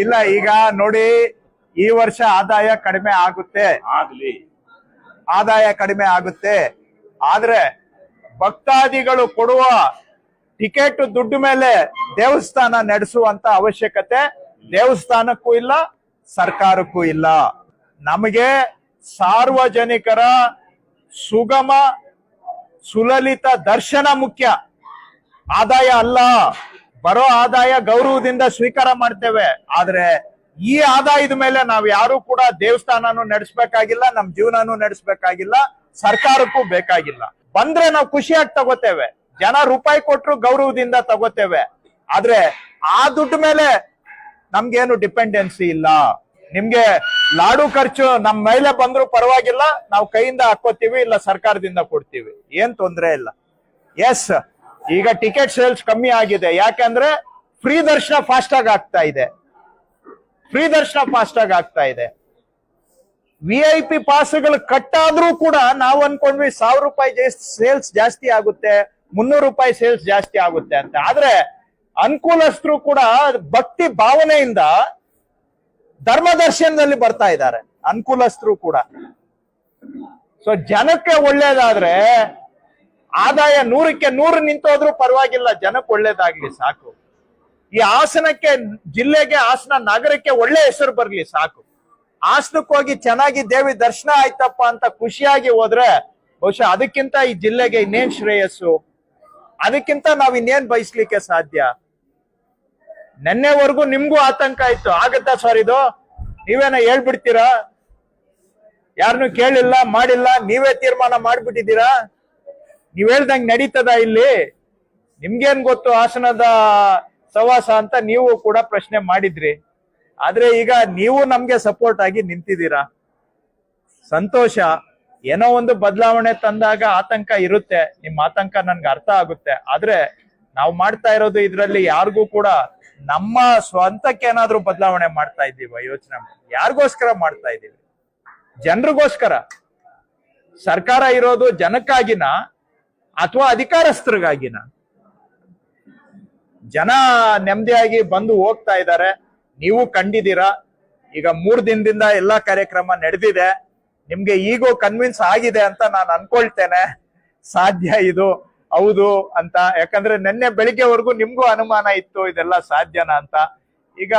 ಇಲ್ಲ ಈಗ ನೋಡಿ ಈ ವರ್ಷ ಆದಾಯ ಕಡಿಮೆ ಆಗುತ್ತೆ. ಆಗ್ಲಿ. ಆದಾಯ ಕಡಿಮೆ ಆಗುತ್ತೆ. ಆದ್ರೆ ಭಕ್ತಾದಿಗಳು ಕೊಡುವ ಟಿಕೆಟ್ ದುಡ್ಡು ಮೇಲೆ ದೇವಸ್ಥಾನ ನಡೆಸುವಂತ ಅವಶ್ಯಕತೆ ದೇವಸ್ಥಾನಕ್ಕೂ ಇಲ್ಲ ಸರ್ಕಾರಕ್ಕೂ ಇಲ್ಲ. ನಮಗೆ ಸಾರ್ವಜನಿಕರ ಸುಗಮ ಸುಲಲಿತ ದರ್ಶನ ಮುಖ್ಯ. ಆದಾಯ ಅಲ್ಲ. ಬರೋ ಆದಾಯ ಗೌರವದಿಂದ ಸ್ವೀಕಾರ ಮಾಡ್ತೇವೆ. ಆದ್ರೆ ಈ ಆದಾಯದ ಮೇಲೆ ನಾವ್ ಯಾರು ಕೂಡ ದೇವಸ್ಥಾನನು ನಡೆಸ್ಬೇಕಾಗಿಲ್ಲ, ನಮ್ ಜೀವನನು ನಡೆಸ್ಬೇಕಾಗಿಲ್ಲ, ಸರ್ಕಾರಕ್ಕೂ ಬೇಕಾಗಿಲ್ಲ. ಬಂದ್ರೆ ನಾವು ಖುಷಿಯಾಗಿ ತಗೋತೇವೆ. ಜನ ರೂಪಾಯಿ ಕೊಟ್ಟರು ಗೌರವದಿಂದ ತಗೋತೇವೆ. ಆದ್ರೆ ಆ ದುಡ್ಡು ಮೇಲೆ ನಮ್ಗೇನು ಡಿಪೆಂಡೆನ್ಸಿ ಇಲ್ಲ. ನಿಮ್ಗೆ ಲಾಡು ಖರ್ಚು ನಮ್ ಮೇಲೆ ಬಂದ್ರು ಪರವಾಗಿಲ್ಲ, ನಾವು ಕೈಯಿಂದ ಹಾಕೋತೀವಿ ಇಲ್ಲ ಸರ್ಕಾರದಿಂದ ಕೊಡ್ತೀವಿ. ಏನ್ ತೊಂದ್ರೆ ಇಲ್ಲ. ಎಸ್ ಈಗ ಟಿಕೆಟ್ ಸೇಲ್ಸ್ ಕಮ್ಮಿ ಆಗಿದೆ. ಯಾಕಂದ್ರೆ ಫ್ರೀ ದರ್ಶನ ಫಾಸ್ಟ್ ಆಗಿ ಆಗ್ತಾ ಇದೆ. ಫ್ರೀ ದರ್ಶನ ಫಾಸ್ಟ್ ಆಗಿ ಆಗ್ತಾ ಇದೆ. ವಿ ಐ ಪಿ ಪಾಸ್ಗಳು ಆದ್ರೂ ಕೂಡ ನಾವು ಅನ್ಕೊಂಡ್ವಿ ಸಾವಿರ ರೂಪಾಯಿ ಸೇಲ್ಸ್ ಜಾಸ್ತಿ ಆಗುತ್ತೆ, ಮುನ್ನೂರು ರೂಪಾಯಿ ಸೇಲ್ಸ್ ಜಾಸ್ತಿ ಆಗುತ್ತೆ ಅಂತ. ಆದ್ರೆ ಅನುಕೂಲಸ್ಥರು ಕೂಡ ಭಕ್ತಿ ಭಾವನೆಯಿಂದ ಧರ್ಮ ದರ್ಶನದಲ್ಲಿ ಬರ್ತಾ ಇದ್ದಾರೆ, ಅನುಕೂಲಸ್ಥರು ಕೂಡ. ಸೊ ಜನಕ್ಕೆ ಒಳ್ಳೇದಾದ್ರೆ ಆದಾಯ ನೂರಕ್ಕೆ ನೂರು ನಿಂತೋದ್ರೂ ಪರವಾಗಿಲ್ಲ, ಜನಕ್ಕೆ ಒಳ್ಳೇದಾಗ್ಲಿ ಸಾಕು. ಈ ಹಾಸನಕ್ಕೆ, ಜಿಲ್ಲೆಗೆ, ಹಾಸನ ನಗರಕ್ಕೆ ಒಳ್ಳೆ ಹೆಸರು ಬರ್ಲಿ ಸಾಕು. ಹಾಸನಕ್ಕೆ ಹೋಗಿ ಚೆನ್ನಾಗಿ ದೇವಿ ದರ್ಶನ ಆಯ್ತಪ್ಪ ಅಂತ ಖುಷಿಯಾಗಿ ಹೋದ್ರೆ, ಬಹುಶಃ ಅದಕ್ಕಿಂತ ಈ ಜಿಲ್ಲೆಗೆ ಇನ್ನೇನ್ ಶ್ರೇಯಸ್ಸು? ಅದಕ್ಕಿಂತ ನಾವ್ ಇನ್ನೇನ್ ಬಯಸ್ಲಿಕ್ಕೆ ಸಾಧ್ಯ? ನೆನ್ನೆವರೆಗೂ ನಿಮ್ಗೂ ಆತಂಕ ಇತ್ತು. ಆಗತ್ತಾ ಸರ್ ಇದು? ನೀವೇನ ಹೇಳ್ಬಿಡ್ತೀರಾ? ಯಾರನ್ನು ಕೇಳಿಲ್ಲ, ಮಾಡಿಲ್ಲ, ನೀವೇ ತೀರ್ಮಾನ ಮಾಡ್ಬಿಟ್ಟಿದ್ದೀರಾ? ನೀವ್ ಹೇಳ್ದಂಗ್ ನಡೀತದ ಇಲ್ಲಿ? ನಿಮ್ಗೇನ್ ಗೊತ್ತು ಹಾಸನದ ಸವಾಸ ಅಂತ ನೀವು ಕೂಡ ಪ್ರಶ್ನೆ ಮಾಡಿದ್ರಿ. ಆದ್ರೆ ಈಗ ನೀವು ನಮ್ಗೆ ಸಪೋರ್ಟ್ ಆಗಿ ನಿಂತಿದ್ದೀರಾ? ಸಂತೋಷ, ಏನೋ ಒಂದು ಬದಲಾವಣೆ ತಂದಾಗ ಆತಂಕ ಇರುತ್ತೆ. ನಿಮ್ಮ ಆತಂಕ ನನ್ಗೆ ಅರ್ಥ ಆಗುತ್ತೆ. ಆದ್ರೆ ನಾವು ಮಾಡ್ತಾ ಇರೋದು ಇದ್ರಲ್ಲಿ ಯಾರಿಗೂ ಕೂಡ ನಮ್ಮ ಸ್ವಂತಕ್ಕೆ ಏನಾದ್ರೂ ಬದಲಾವಣೆ ಮಾಡ್ತಾ ಇದ್ದೀವ ಯೋಚನೆ ಯಾರಿಗೋಸ್ಕರ ಮಾಡ್ತಾ ಇದ್ದೀವಿ? ಜನರಿಗೋಸ್ಕರ. ಸರ್ಕಾರ ಇರೋದು ಜನಕ್ಕಾಗಿನ ಅಥವಾ ಅಧಿಕಾರಸ್ಥರಿಗಾಗಿನ ಜನ ನೆಮ್ಮದಿಯಾಗಿ ಬಂದು ಹೋಗ್ತಾ ಇದ್ದಾರೆ. ನೀವು ಕಂಡಿದ್ದೀರಾ? ಈಗ ಮೂರ್ ದಿನದಿಂದ ಎಲ್ಲಾ ಕಾರ್ಯಕ್ರಮ ನಡೆದಿದೆ. ನಿಮ್ಗೆ ಈಗೂ ಕನ್ವಿನ್ಸ್ ಆಗಿದೆ ಅಂತ ನಾನು ಅನ್ಕೊಳ್ತೇನೆ. ಸಾಧ್ಯ ಇದು. ಹೌದು ಅಂತ. ಯಾಕಂದ್ರೆ ನಿನ್ನೆ ಬೆಳಿಗ್ಗೆವರೆಗೂ ನಿಮ್ಗೂ ಅನುಮಾನ ಇತ್ತು, ಇದೆಲ್ಲ ಸಾಧ್ಯನಾ ಅಂತ. ಈಗ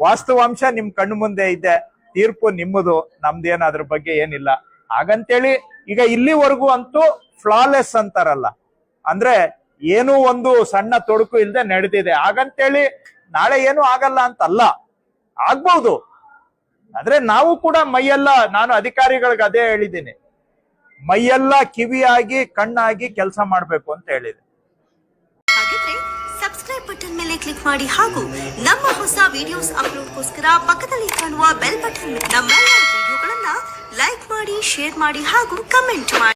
ವಾಸ್ತವಾಂಶ ನಿಮ್ ಕಣ್ಣು ಮುಂದೆ ಇದೆ. ತೀರ್ಪು ನಿಮ್ಮದು. ನಮ್ದೇನು ಅದ್ರ ಬಗ್ಗೆ ಏನಿಲ್ಲ. ಹಾಗಂತೇಳಿ ಈಗ ಇಲ್ಲಿವರೆಗೂ ಅಂತೂ ಫ್ಲಾಲೆಸ್ ಅಂತಾರಲ್ಲ. ಅಂದ್ರೆ ಏನೂ ಒಂದು ಸಣ್ಣ ತೊಡಕು ಇಲ್ಲದೆ ನಡೆದಿದೆ. ಹಾಗಂತೇಳಿ ನಾಳೆ ಏನು ಆಗಲ್ಲ ಅಂತಲ್ಲ. ಆಗ್ಬಹುದು ಆದ್ರೆ ನಾವು ಕೂಡ ಮೈಯೆಲ್ಲ, ನಾನು ಅಧಿಕಾರಿಗಳಿಗೆ ಅದೇ ಹೇಳಿದ್ದೀನಿ. ಮೈಯೆಲ್ಲ ಕಿವಿಯಾಗಿ, ಕಣ್ಣಾಗಿ ಕೆಲಸ ಮಾಡಬೇಕು ಅಂತ ಹೇಳಿದೆ. ಹಾಗಿದ್ರೆ ಸಬ್ಸ್ಕ್ರೈಬ್ ಬಟನ್ ಮೇಲೆ ಕ್ಲಿಕ್ ಮಾಡಿ ಹಾಗೂ ನಮ್ಮ ಹೊಸ ವಿಡಿಯೋಸ್ ಅಪ್ಲೋಡ್ಗೋಸ್ಕರ ಪಕ್ಕದಲ್ಲಿ ಕಾಣುವ ಬೆಲ್ ಬಟನ್ ನಮ್ಮೆಲ್ಲ ವಿಡಿಯೋಗಳನ್ನ ಲೈಕ್ ಮಾಡಿ ಶೇರ್ ಮಾಡಿ ಹಾಗೂ ಕಮೆಂಟ್ ಮಾಡಿ.